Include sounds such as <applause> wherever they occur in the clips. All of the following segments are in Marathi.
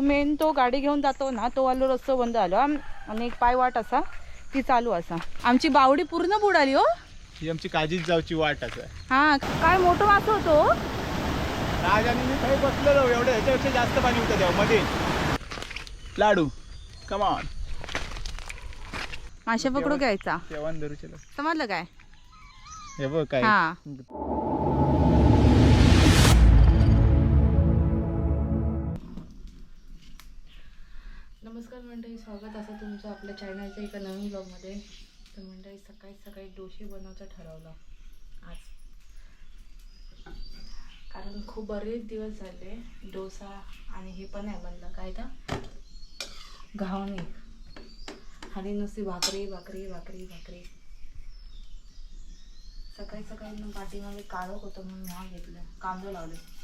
मेन तो गाडी घेऊन जातो ना तो वालो रस्तो बंद आलो आणि एक पाय वाट असा ती चालू असा. आमची बावडी पूर्ण बुडाली हो. ही आमची काजीच जावची वाट आहे हा काय मोठं मासं होतो हो. राज आणि मी काही बसलेलो एवढं ह्याच्यापेक्षा जास्त पाणी होतं तेव्हा मध्ये लाडू कमान मासे पकडू घ्यायचा. जेवण धरूचे समजलं काय? हे बघ काय. हा. नमस्कार मंडळी स्वागत असं तुमचं आपल्या चॅनलच्या एका नवीन ब्लॉगमध्ये तर मंडळी सकाळी सकाळी डोसे बनवायचं ठरवलं. आज. कारण खूप बरेच दिवस झाले डोसा आणि हे पण आहे बनलं. काय तर? घावणे. आणि नुसती भाकरी भाकरी भाकरी भाकरी. सकाळी सकाळी मग पाठीमागे काळोख होतं म्हणून हा घेतलं. कांदो लावले.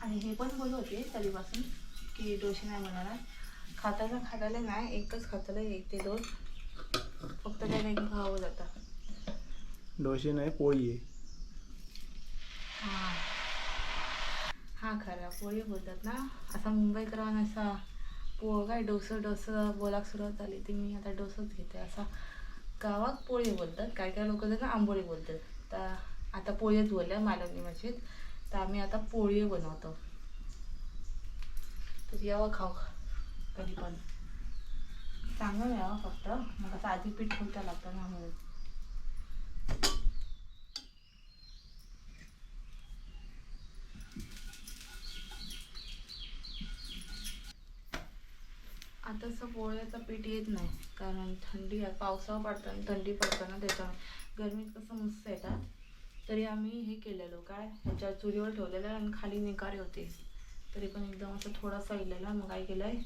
आणि हे पण बोलत होते तरीपासून की डोसे नाही बनवणार खाताना खाताले नाही एकच खाताले एक ते दोन. फक्त त्याने खावं जातं. डोशी नाही पोळी आहे. हा. हा खरा पोळी बोलतात ना. असा मुंबईकरांना असा पो काय डोसं डोसं बोलाक सुरुवात झाली ती मी आता डोसंच घेते. असा गावात पोळी बोलतात. काय काय लोक ना आंबोळी बोलतात. तर आता पोळीच बोलल्या मालवणी भाषेत तर आम्ही आता पोळी बनवतो. तर यावं खाऊ कधी पण. चांगलं यावं फक्त. मग आता आधी पीठ ठेवता लागतं ना म्हणून. आता असं पोळ्याचं पीठ येत नाही. कारण थंडी आहे पावसाळा पडताना थंडी पडताना त्याच्यामुळे गरमीत कसं मस्त येतात. तरी आम्ही हे केलेलो. काय? ह्याच्या चुलीवर ठेवलेलं आणि खाली निकारे होते. तरी पण एकदम असं थोडासा इलेला मग काय केलं आहे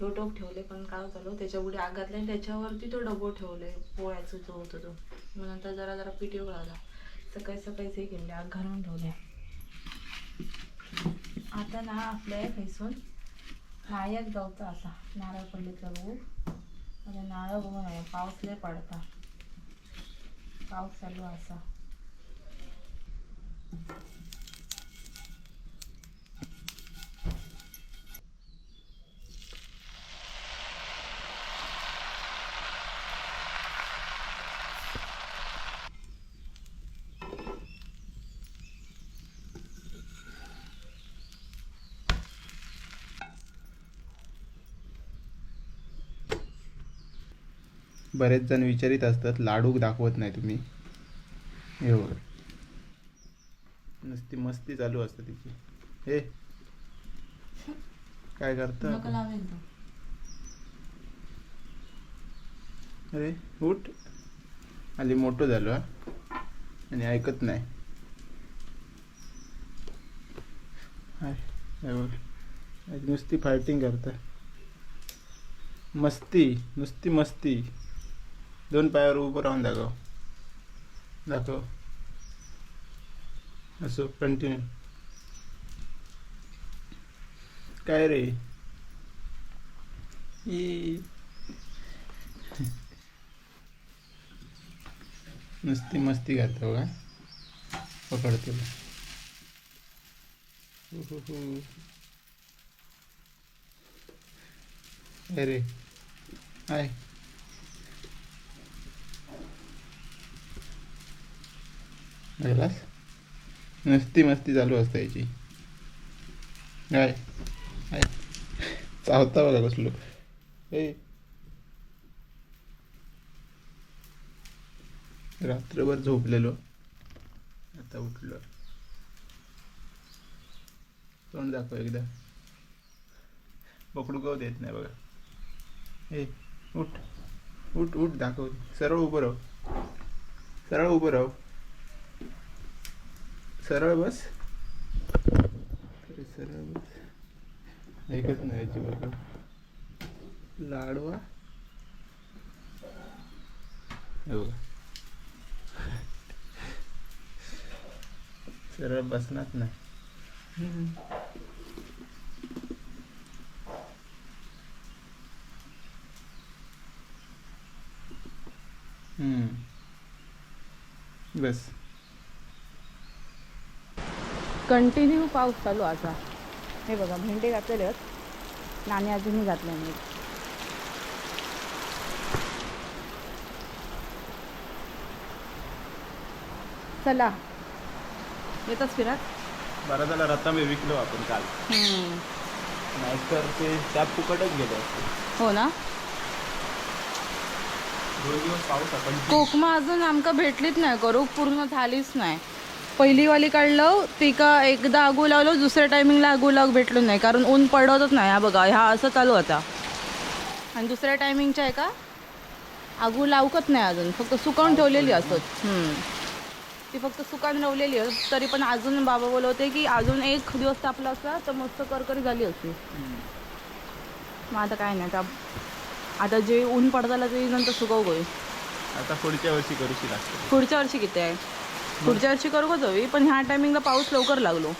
लो टोप ठेवले पण काय झालं? त्याच्या पुढे आग घातले आणि त्याच्यावरती तो डबो ठेवले पोळ्याचा जो होतो तो. मग नंतर जरा जरा पीठ येऊ लागला. सकाळी सकाळीच हे केले आग घालून ठेवले. आता ना आपल्या खैसून नायक गावचा असा नारळ पडलेचा बघू. म्हणजे नारळ बघू नये पाऊस लय पडता. पाऊस चालू असा. बरेच जण विचारित असतात लाडू दाखवत नाही तुम्ही. हे नुसती मस्ती चालू असते तिची. हे. काय करता? अरे उठ. आली मोठं झालो हा. आणि ऐकत नाही. नुसती फायटिंग करता. मस्ती नुसती मस्ती. दोन पायावर उभं राहून दाखव. दाखव. असो कंटिन्यू काय रे? नुसती मस्ती करतो का? पकडतो. अरे हाय. गेलास मस्ती मस्ती चालू असते याची. काय? चावता बघा कसलो. ए. रात्रभर झोपलेलो. आता उठलो. तोंड दाखव एकदा. पकडू गव देत नाही बघा. ए उठ. उठ उठ दाखव. सरळ उभं राहू. सरळ उभं राहू. सरळ बस. सरळ बस. ऐकत नाही याची बघा लाडवा. हे. सरळ बसणार नाही. हम्म. बस. कंटिन्यू पाऊस चालू असा हे बघा भेंडे घातलेले आहेत. नाणे अजूनही घातले नाही चला. येतच फिरत? बरं झालं रतांबे विकलो आपण काल. नाहीतर ते त्यात फुकटच गेले हो ना? दोन दिवस पाऊस आपण कोकमा अजून आमका भेटलीच नाही करूक पूर्ण झालीच नाही. पहिली वाली काढलं ती का एकदा आगू लावलो दुसऱ्या टायमिंगला आगू लावूक भेटलो नाही कारण ऊन पडतच नाही. हा बघा ह्या असं चालू होता आणि दुसऱ्या टायमिंगच्या आहे का? आगू लावकच नाही अजून. फक्त सुकावून ठेवलेली असत. ती फक्त सुकावून ठेवलेली असत तरी पण अजून बाबा बोलवते की अजून एक दिवस तापला असता तर मस्त करकरी झाली असती. मग आता काय नाही. आता आता जे ऊन पडताला ते नंतर सुकव होईल. आता पुढच्या वर्षी करूशी लागते. पुढच्या वर्षी किती आहे? पुढच्या वर्षी करू का हवी पण ह्या टायमिंगला पाऊस लवकर लागलो.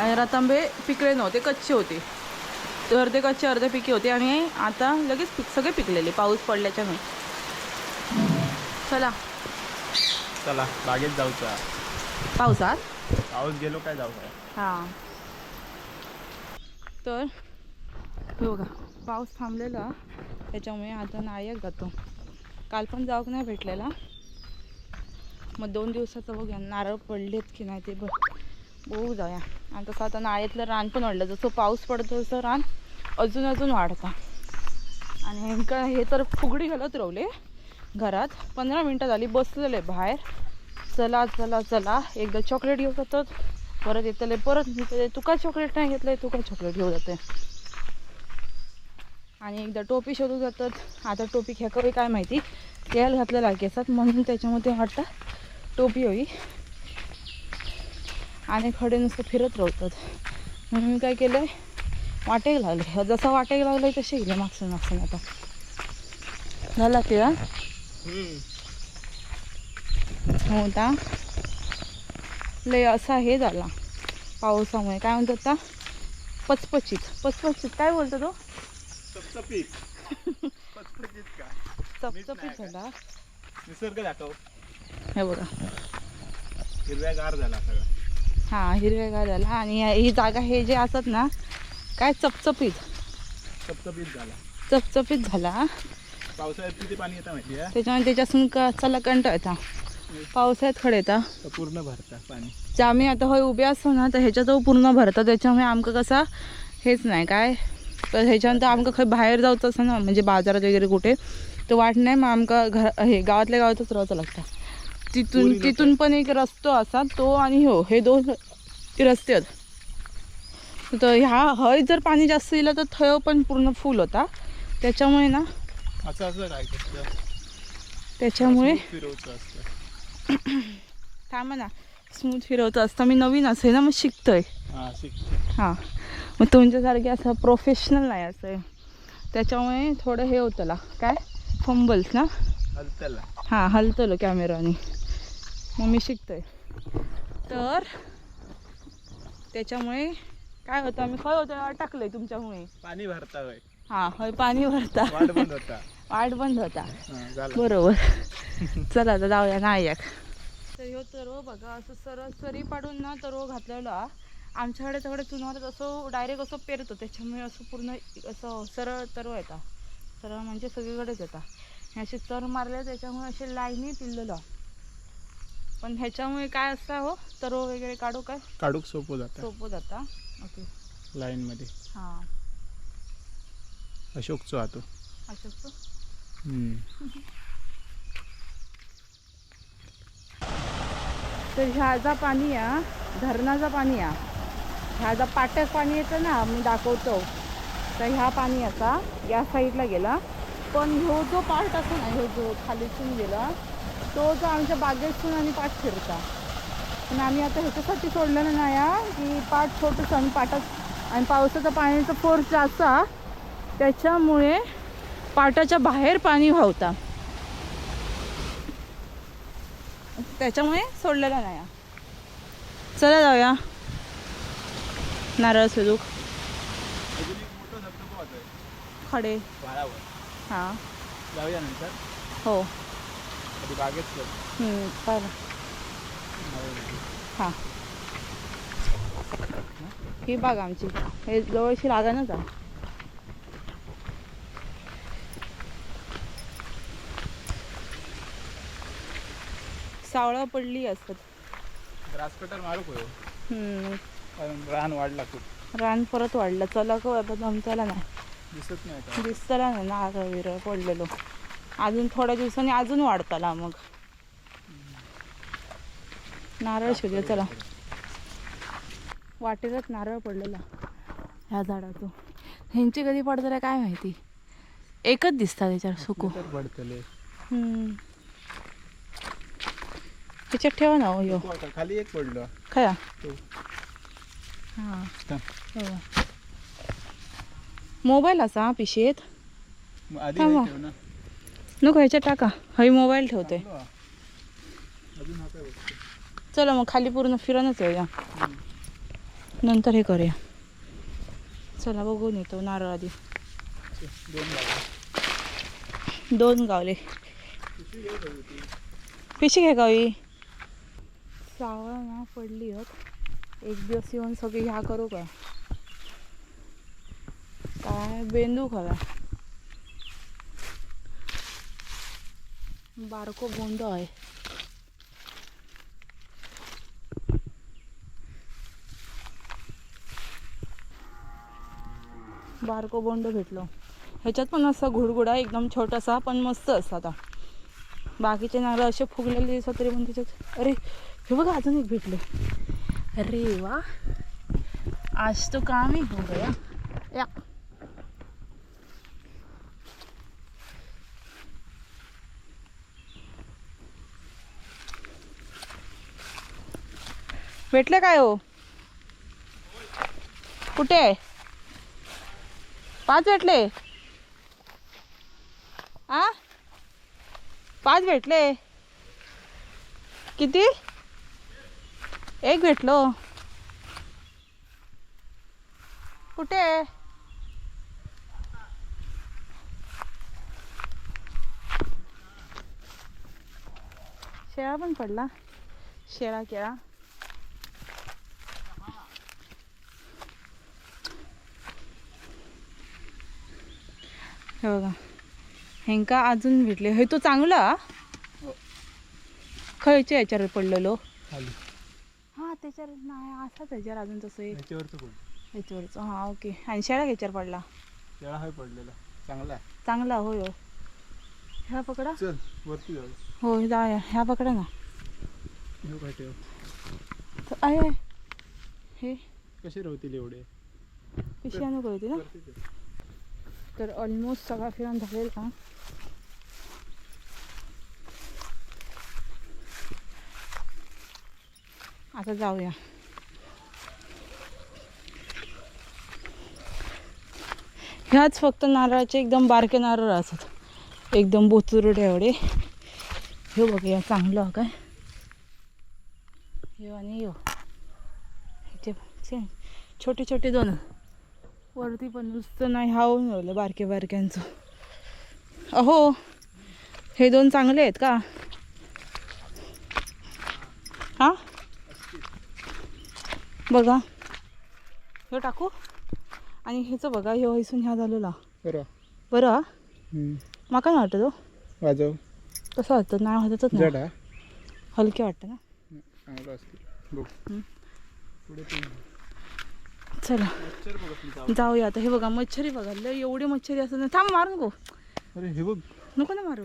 आणि रतांबे पिकले नव्हते कच्चे होते. अर्धे कच्चे अर्धे पिके होते आणि आता लगेच पिक सगळे पिकलेले पाऊस पडल्याच्याने चला. चला बागेत जाऊचा. पावसात? पाऊस गेलो काय जाऊचा हां. तर हे बघा पाऊस थांबलेला. त्याच्यामुळे आता नायक जातो. काल पण जाऊक नाही भेटलेला. मग दोन दिवसाचं बघूया नारळ पडलेत की नाही ते बघ. बघू जाऊया. आणि तसं आता नाळ्यातलं रान पण वाढलं. जसं पाऊस पडतो तसं रान अजून अजून वाढतं. आणि नेमकं हे तर फुगडी घालत रावले घरात. पंधरा मिनटं झाली बसलेले बाहेर. चला चला चला. एकदा चॉकलेट घेऊ जातात. परत येतले परत घेतले तुका चॉकलेट नाही घेतलंय? तुका चॉकलेट घेऊ जाते आणि एकदा टोपी शोधू जातात. आता टोपी खेकावी काय माहिती? तेल घातलेला केसात. म्हणून त्याच्यामध्ये वाटतं टोपी होई. आणि खडे नुसतं फिरत राहतात म्हणून मी काय केलं वाटेक लागले जसं वाटेक लागलं तसे गेले मागसून मागसून आता. झाला ते हा? हो का लय असा हे झाला पावसामुळे. काय म्हणतात आता पचपचित. पचपचित काय बोलतो तो? चपचपीत. <laughs> चपचपीत झाला. निसर्ग दाखव. हे बघा. हिरव्यागार झाला सगळा. हां हिरवेगार झाला. आणि ही जागा हे जे असत ना काय चपचपीत. चपचपीत झाला. चपचपीत झाला. पावसाळ्यात किती पाणी येतं माहिती आहे? त्याच्यामुळे त्याच्यासून का चला कंट येता. पावसाळ्यात खडे येता. पूर्ण भरता पाणी. जे आम्ही आता होय उभे असतो ना तर ह्याच्यात पूर्ण भरतं. त्याच्यामुळे आमका कसा हेच नाही. काय? तर ह्याच्यानंतर आमका खंय बाहेर जाऊचं असं ना म्हणजे बाजारात वगैरे कुठे तर वाट नाही. मग आमका घर हे गावातल्या गावातच राहायचं लागतं. तिथून. तिथून पण एक रस्तो असा तो आणि हो हे दोन रस्ते आहेत. तर ह्या हय जर पाणी जास्त दिलं तर थय पण पूर्ण फुल होता. त्याच्यामुळे ना असं असं त्याच्यामुळे थांबा ना. स्मूथ फिरवतं असतं. मी नवीन असेल ना मग शिकतोय. हा हां. मग तुमच्यासारखे असं प्रोफेशनल नाही असं. त्याच्यामुळे थोडं हे होतं काय? फंबल्स ना? हां हलतलो कॅमेराने मग मी शिकतोय. तर त्याच्यामुळे काय होतं आम्ही खय होतं टाकलंय तुमच्यामुळे. पाणी भरता होय. हां हय पाणी भरता. वाट बंद होता. वाट बंद होता. हा, झाला. बरोबर. <laughs> चला आता जाऊया नायक. तर ह्यो तरो बघा असं सरळ सरी पाडून ना तरो घातलेला. आमच्याकडे सगळे चुनावरच असं डायरेक्ट असं पेरतो. त्याच्यामुळे असं पूर्ण असं सरळ तरो येतात सरळ म्हणजे सगळीकडेच येतात हे असे चर मारले त्याच्यामुळे असे लाईनी पिल्लेलं. पण ह्याच्यामुळे काय असतं हो? तरो वगैरे काढू काय? काढूक सोपं जातं. सोपं जाता ओके. लाईन मध्ये हां. अशोकचो हातो असं तर ह्याचा पाणी या धरणाचा पाणी या. ह्याचा पाट्यात पाणी येतं ना मी दाखवतो. तर ह्या पाणी याचा या साईडला गेला. पण ह्यो जो पार्ट असतो ना ह्यो जो खालीतून गेला तो जो आमच्या बागेतून आणि पाठ फिरता. पण आम्ही आता ह्याच्यासाठी सोडलेलं नाही या की पाठ छोटंसं आणि पाटात आणि पावसाचं पाण्याचं फोर्स जास्त. त्याच्यामुळे पाटाच्या बाहेर पाणी वाहता त्याच्यामुळे सोडलेला नाही. चला जाऊया. नारळ होतोय खडे. हां. जाऊया नंतर. हो. बागेत. हम्म, पाहिलं हां. ही बाग आमची. हे जवळशी लागानच आहे सावळा पडली असत. ग्रास कटर मारू होय हम्म. कारण रान वाढला खूप. रान परत वाढलं. चला का आता जमताला नाही. दिसत नाही आता. दिसताला नाही नारळ विरळ पडलेलो. अजून थोड्या दिवसांनी अजून वाढताला मग. नारळ शोधूया चला. वाटेलाच नारळ पडलेला ह्या झाडाचं ह्यांची कधी पडतलं काय माहिती? एकच दिसतात त्याच्यावर सुकू पडतले. त्याच्यात ठेवा ना हो खाली एक पडलं. खया. हां. हो. मोबाईल असा पिशेत थांबा. नको ह्याच्यात टाका. हवी मोबाईल ठेवते. चला मग खाली पूर्ण फिरूनच येऊया. नंतर हे करूया. चला बघून येतो नारळ आधी. दोन गावले. होती? पिशी घे गावी. सावळा ना पडली आहेत एक दिवस येऊन सगळी ह्या करू का? काय बेंदू खरा बारको बोंड आहे. बारको बोंड भेटलो. ह्याच्यात पण असा घुडगुडा एकदम छोटासा पण मस्त असा आता बाकीचे नारळ असे फुगलेले दिसत तरी पण त्याच्यात अरे हे बघा अजून एक भेटले. अरे वा. आज तो काम हो गया. या. भेटले काय हो? कुठे? आहे पाच भेटले. आ? पाच भेटले. किती? एक भेटलो. कुठे? शेळा पण पडला. शेळा केळा. हे बघा. हेंका अजून भेटले. हे तो चांगला हो. खयच्या याच्यावर पडलेलो? हा त्याच्यावर नाही असा त्याच्यावर अजून तसं याच्यावरचं हा ओके. आणि शेळा ह्याच्यावर पडला. त्याला हाय पडलेला चांगला चांगला होय हो ह्या पकडा. चल वरती जाऊ. हो जाऊया ह्या पकडा ना. आहे. हे. कसे राहतील एवढे? पिशवी आणू का होती ना. तर ऑलमोस्ट सगळा फिरून झालेला. का आता जाऊया. ह्याच फक्त नारळाचे एकदम बारके नारळ असतात. एकदम बोचुरडे एवढे. हे बघूया चांगलं काय? हे आणि यो छोटे छोटे दोन. वरती पण नुसतं नाही हावून राहिलं बारके बारक्यांचं. अहो हे दोन चांगले आहेत का? हा? बघा. हे टाकू. आणि ह्याचं बघा ह्यो हैसून ह्या झालेला. बरं. बरं हा? माका नाही वाटत हो वाजव. कसं वाटतं नाही वाटतच नाही. जड. हा हलके वाटतं ना? बघ. तू चला. जाऊया आता. हे बघा मच्छरी बघा. लय एवढी मच्छरी असतात ना. थांब मारू नको अरे हे बघ. नको ना मारू.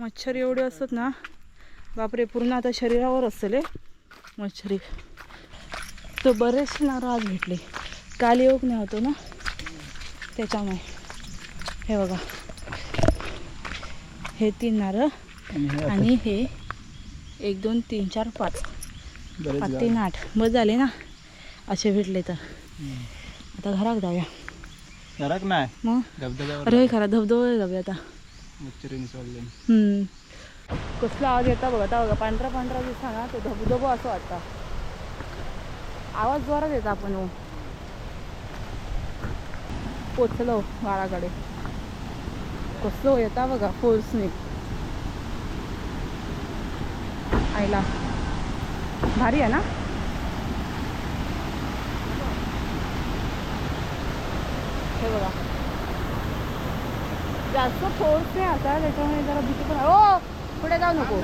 मच्छर एवढे असतात ना. बापरे पूर्ण आता शरीरावर असतले मच्छरी. तो बरेचसे नारळ आज भेटले. काल योग नाही होतो ना. त्याच्यामुळे. हे बघा. हे तीन नारळ आणि हे एक दोन तीन चार पाच. तीन आठ. बस झाले ना. असे भेटले तर. आता घरात जाऊया. घरात नाही. मग? धबधब्यावर अरे खरा धबधबा जाऊया आता. कसला आवाज येता बघा आता बघा पांढरा पांढरा दिसता ना तो धबधबा असं वाटतं. आवाज जोरात येतो आपण हो. पोचलो गाळाकडे. कसलो येता बघा फोर्सने आईला. भारी आहे ना? हे बघा. जास्त फोर्स नाही आता त्याच्यामुळे जरा भीती पण हो पुढे जाऊ नको.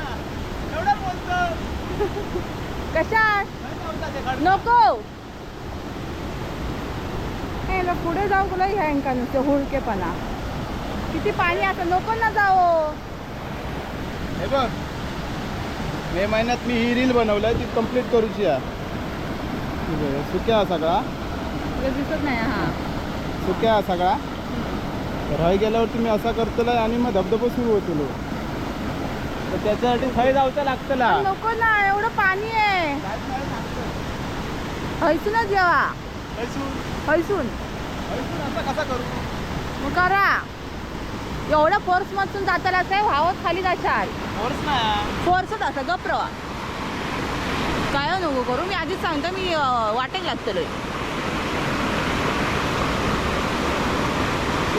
एवढं बोलतो <laughs> कशा नको. हे ना पुढे जाऊ तुला ह्या का नुसते हुळकेपणा किती पाणी आता नको ना जाओ हे बघ. मे महिन्यात मी ही रील बनवलाय ती कंप्लीट करूची आहे. सुक्या सगळा. दिसत नाही हा. सुक्या हा सगळा. तर हय गेल्यावरती मी असा करतलोय आणि मग धबधबा सुरू होतलो तर त्याच्यासाठी थंय जावचं लागतला. नको ना एवढं पाणी आहे. हैसूनच जेवा हैसून. असं कसा करू? मग करा एवढं फोर्स मधून असं आहे व्हावत खाली जाशाल. फोर्स नाही. फोर्सच असं गप रवा. काय नको करू? मी आधीच सांगतो मी वाटेक लागतलोय.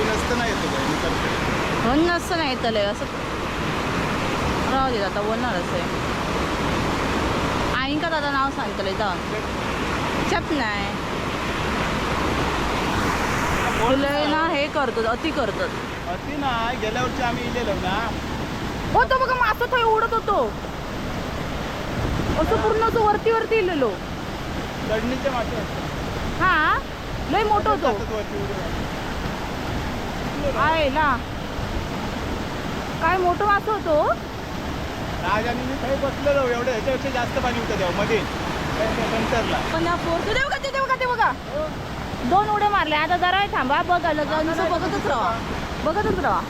नसतं नाही येतो काय करतो. म्हणून असं नाही येतलंय असं. राहू दे आता बोलणारच आहे. आई का दादा नाव सांगतलंय जा चप नाही. तुला ना हे करतो अति करतो अति नाही गेल्या वर्षी आम्ही इलेलो ना. हो तो बघा मासा तो उडत होतो. असं पूर्ण असं वरती वरती इलेलो. चढणीचे मासे हा लय मोठं होतो. वरती. आहे ना. काय मोठं मासं होतो? राज आणि मी काही बसलेलो एवढं ह्याच्यापेक्षा जास्त पाणी होतं तेव्हा मध्ये. सेंटरला पण या फोर ते बघा ते बघा ते बघा? दोन उड्या मारल्या. आता जरा थांबा बघायला जाऊन असं बघतच राहा. बघतच राहा.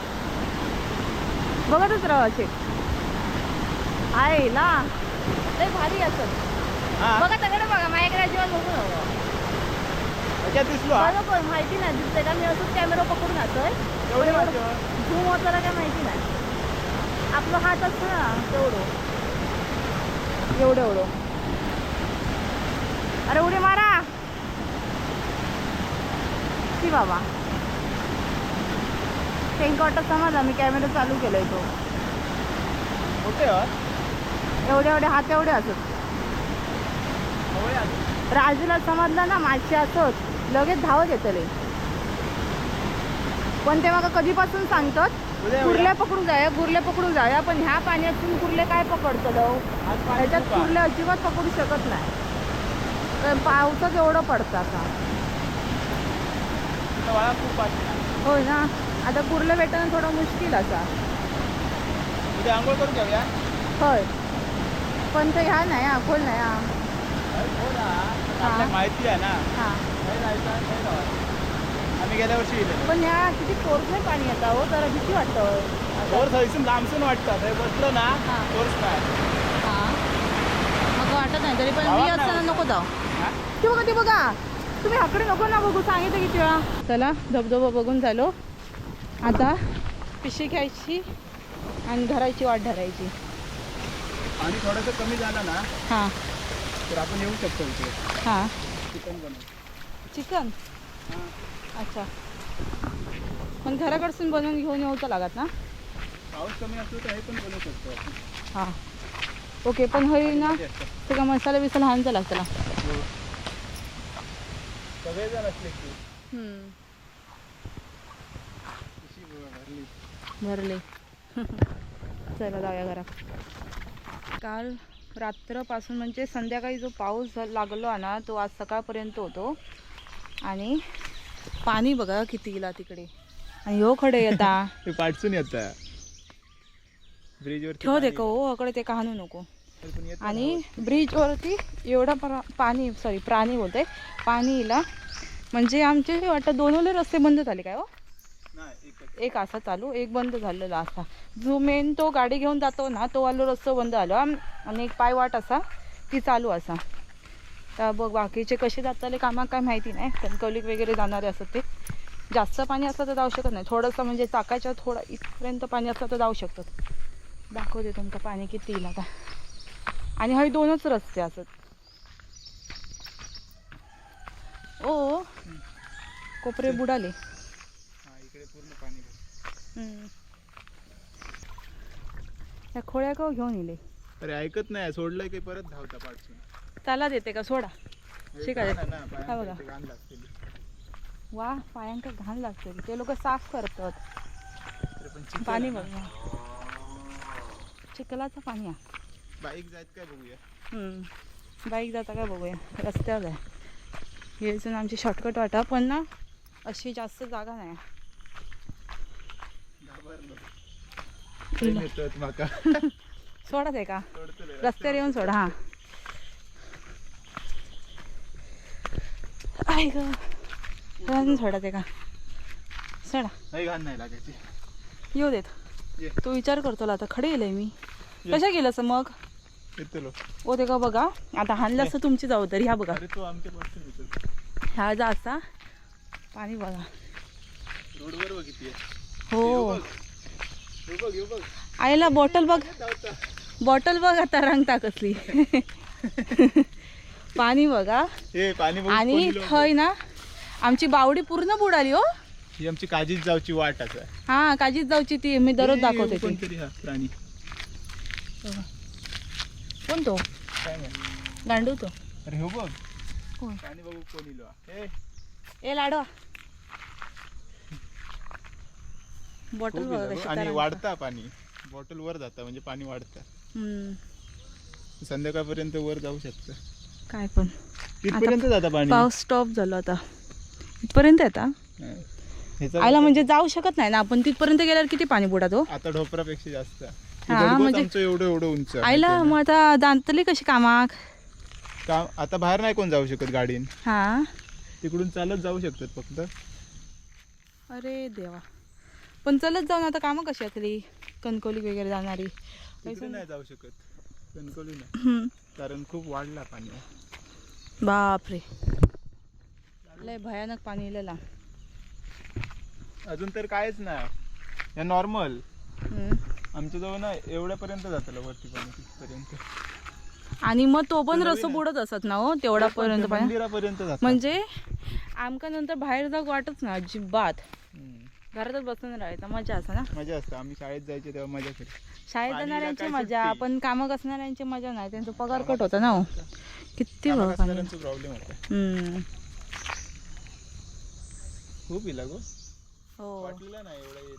बघतच राहा असे. आहे ना. लय भारी असत हा. बघा सगळं बघा. माझ्याकडे जेवण बघू नका ह्याच्यात दिसलो हा बरोबर माहिती नाही दिसते का? मी असंच कॅमेरा पकडून असतोय एवढे झूम होताना काय माहिती नाही. आपलं हात असतो ना तेवढं. एवढं एवढं. अरे उडी मारा. ती बाबा. टेंकॉटा समज आम्ही कॅमेरा चालू केलाय तो. मोठे हा एवढे एवढे हात एवढे असत. एवढे आले. राजूला समजलं ना मासे असत. लगेच धावत येतले पण ते मग कधीपासून सांगतात? उद्या कुर्ल्या पकडून जाऊया कुर्ल्या पकडून जाऊया पण ह्या पाण्यातून कुर्ले काय पकडतं आज पाणी त्याच्यात खूप आहे. कुर्ले अजिबात पकडू शकत नाही. तर पावसाच एवढं पडतं आता. होय ना? आता कुर्ले भेटणं थोडं मुश्किल असा. होय. पण ते ह्या नाही हा. खोल नाही. आपल्याला माहिती आहे ना. हा. नाही जायचं आणि नाही जायचं. आम्ही गेल्या वर्षी इले पण ह्या किती फोर्सने पाणी येतं हो? जरा भीती वाटतं फोर्स हयसून लांबसून वाटतात हे बसलं ना हा. फोर्स नाही. हा. मग वाटत नाही तरी पण मी नाही असताना वाटत. नको जाऊ. हा? ते बघा ते बघा. तुम्ही आकडे नको ना बघू सांगितलं किती वेळा. चला धबधबा बघून झालो. आता पिशी घ्यायची आणि घराची वाट धरायची. आणि थोडंसं कमी झालं ना हां. तर आपण येऊ शकतो इथे हां. चिकन बनवू. चिकन? हां. अच्छा. पण घराकडसून बनवून घेऊन येऊचं लागत ना? पाऊस कमी असतो तर हे पण बनवू शकतो आपण. हां. ओके पण होई ना. सगळा मसाला बिसाला हाणचा लागतं ना? हो. सगळेजण असले की. भरली. भरले. <laughs> चला जाऊया घरात. काल रात्रपासून म्हणजे संध्याकाळी जो पाऊस लागलो ना तो आज सकाळपर्यंत होतो. आणि पाणी बघा किती गेला तिकडे. आणि हो खडे येता पाठसून येत. ब्रिजवर ठेव दे का हो अकडे ते का हाणू नको. आणि ब्रिजवरती एवढा प्रा पाणी सॉरी प्राणी बोलते पाणी इला. म्हणजे आमचे वाटतं दोनवले रस्ते बंद झाले काय हो? एक असा चालू एक बंद झालेला असा जो मेन तो गाडी घेऊन जातो ना तो वालो रस्तो बंद झालो. आणि एक पायवाट असा ती चालू असा तर बघ बाकीचे कसे जाताले कामात काय माहिती नाही. कणकवलीक वगैरे जाणारे असत ते. जास्त पाणी असलं तर जाऊ शकत नाही. थोडंसं म्हणजे चाकाच्या थोडा इथपर्यंत पाणी असलं तर जाऊ शकतात. दाखवते तुमचं पाणी किती येईल आता. आणि हे दोनच रस्ते असत ओ कोपरे बुडाले हा इकडे पूर्ण पाणी भरलं. हम्म. त्या खोळ्या का घेऊन येले अरे ऐकत नाही सोडलंय की परत धावता पाठसून त्याला देते का? सोडा. हे शिकाय हा बघा. लागते. वा पायांक घाण लागते. ते लोक साफ करतात. पण. बघ. चिखलाचं पाणी आहे. बाईक जायत काय बघूया? हम्म. बाईक जाता काय बघूया? रस्त्यावर आहे. ही इथून आमची शॉर्टकट वाटा पण ना अशी जास्त जागा नाही घाबरलो तिला- येतात माका सोडत आहे का रस्त्यावर येऊन सोडा हा ग रन सोडत आहे का सोडा नाही लागायची येऊ देत तू विचार करतो आता खडे गेले मी. कशा गेलंस मग येतलो ओ ते का बघा आता हाणलं असं तुमची जबाबदारी ह्या बघा ह्या जा असा पाणी बघा रोडवर आहे हो आईला बॉटल बघ. बॉटल बघ आता रंगता कसली पाणी बघा आणि. थंय ना आमची बावडी पूर्ण बुडाली हो. ही आमची काजीच जाऊची वाट आता. हा काजीच जाऊची ती मी दररोज दाखवते प्राणी. कोण तो? गांडू तो. अरे हो बघ. कोण? पाणी बघू कोण इलो. ए लाडवा. बॉटल बघा कशी. आणि. वाढता पाणी. बॉटल वर जाता म्हणजे पाणी वाढतं. हम्म, संध्याकाळपर्यंत वर जाऊ शकतं. काय पण. तिथपर्यंत जाता पाणी. पाऊस स्टॉप झाला आता. इथपर्यंत येता हा. ह्याचा आयला म्हणजे जाऊ शकत नाही ना. आपण तिथपर्यंत गेल्यावर किती पाणी बुडात? आता ढोपरापेक्षा जास्त. म्हणजे- आमचं एवढं एवढं उंच आहे, माहिती मग आता दांतली कशी कामाक? आहे ना? का आता बाहेर नाही कोण जाऊ शकत गाडीन. हा. तिकडून चालत जाऊ शकतात फक्त. अरे देवा. पण चलत जाऊन आता कामं कशी असली कणकोली वगैरे जाणारी. तिकडे नाही जाऊ शकत. कणकवली नाही. कारण खूप वाढला पाणी. बापरे. लय भयानक पाणी इलेला. अजून तर कायच नाही. या नॉर्मल आमच्या जवळ ना एवढ्यापर्यंत जातं वरती पाणी तिथपर्यंत. आणि मग तो पण रस. बुडत असत ना हो तेवढा पर्यंत म्हणजे आमका नंतर बाहेर जाऊ वाटच ना अजिबात. घरातच बसून राहायचं मजा असं ना? मजा असते. आम्ही शाळेत जायचे तेव्हा मजा करी शाळेत जाणाऱ्यांची मजा? पण कामं कसणाऱ्यांची मजा नाही. त्यांचा पगार कट होता ना हो. किती पाणी प्रॉब्लेम होता. हम्म. खूप इला गो हो. वाटलेलं नाही एवढा येत.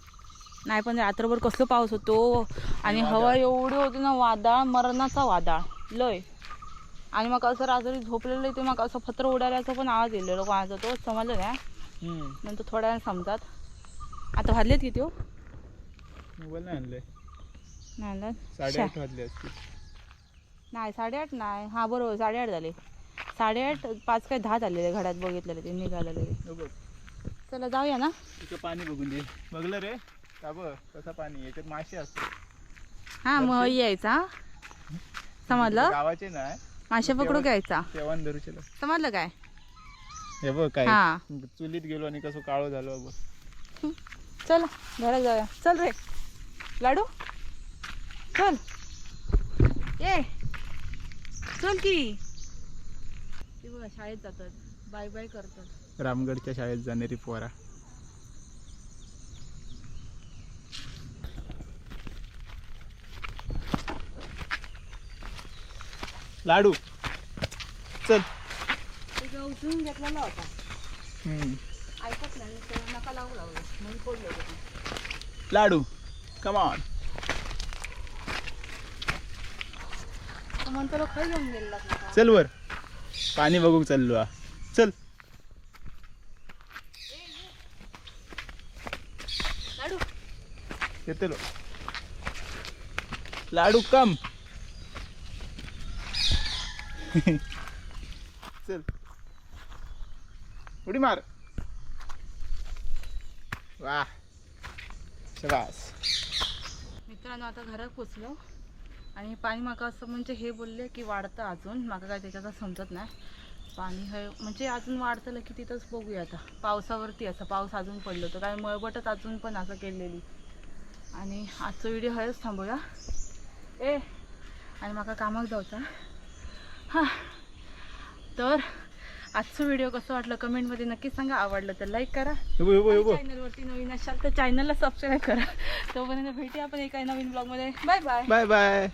नाही पण रात्रभर कसलं पाऊस होतो. आणि. हवा एवढी होती ना वादळ मरणाचा वादळ. लय. आणि मग असं रात्री झोपलेलं ते मग असं फत्र उडाल्याचा पण आवाज येलेलो कोणाचा तो समजलं नाही नंतर थोड्या वेळाने समजात. आता वाजलेत किती हो? मोबाईल नाही आणलंय नाही? साडेआठ वाजले असतील. नाही साडेआठ नाही. हा बरोबर साडेआठ झाले. साडेआठ पाच काय दहा झालेले घड्यात बघितलेले ते निघालेले हो बघ. चला जाऊया ना. तिथं पाणी बघून दे. बघलं रे? का बघ कसं पाणी? याच्यात मासे असतात. हा मग? यायचा. समजलं? गावाचे नाही मासे पकडू घ्यायचा. तेव्हा धरूचे समजलं काय? हे बघ काय हा. चुलीत गेलो आणि कसं काळो झालो बघ. <laughs> चल घरात जाऊया. चल रे. लाडू? चल. ये. चल की. ते बघा शाळेत जातात. बाय बाय करतात. रामगडच्या शाळेत जाणारी पोरा. लाडू. चल. ते उचलून घेतलेला होता. हम्म. नका लावू म्हणून पडलो. लाडू कमॉन म्हणतो. चल वर पाणी बघू चाललो हा. चल लाडू येतो लो. लाडू कम <laughs> चल उडी मार वा. शबास. मित्रांनो आता घरात पोचलो. आणि पाणी माका असं म्हणजे हे बोलले की वाढतं अजून. माका काय त्याच्यात समजत नाही. पाणी हे म्हणजे अजून वाढतं की तिथंच बघूया आता. पावसावरती असं पाऊस अजून पडलो तर. काय मळबटच अजून पण असं केलेली. आणि आजचा व्हिडिओ हयच थांबूया. ए आणि माका कामाक जाऊचा. हां. तर आजचं व्हिडिओ कसं वाटलं कमेंटमध्ये नक्की सांगा. आवडलं तर लाईक करा. चॅनलवरती नवीन असाल तर चॅनलला सबस्क्राईब करा. तोपर्यंत भेटूया आपण एका नवीन ब्लॉगमध्ये बाय बाय बाय बाय.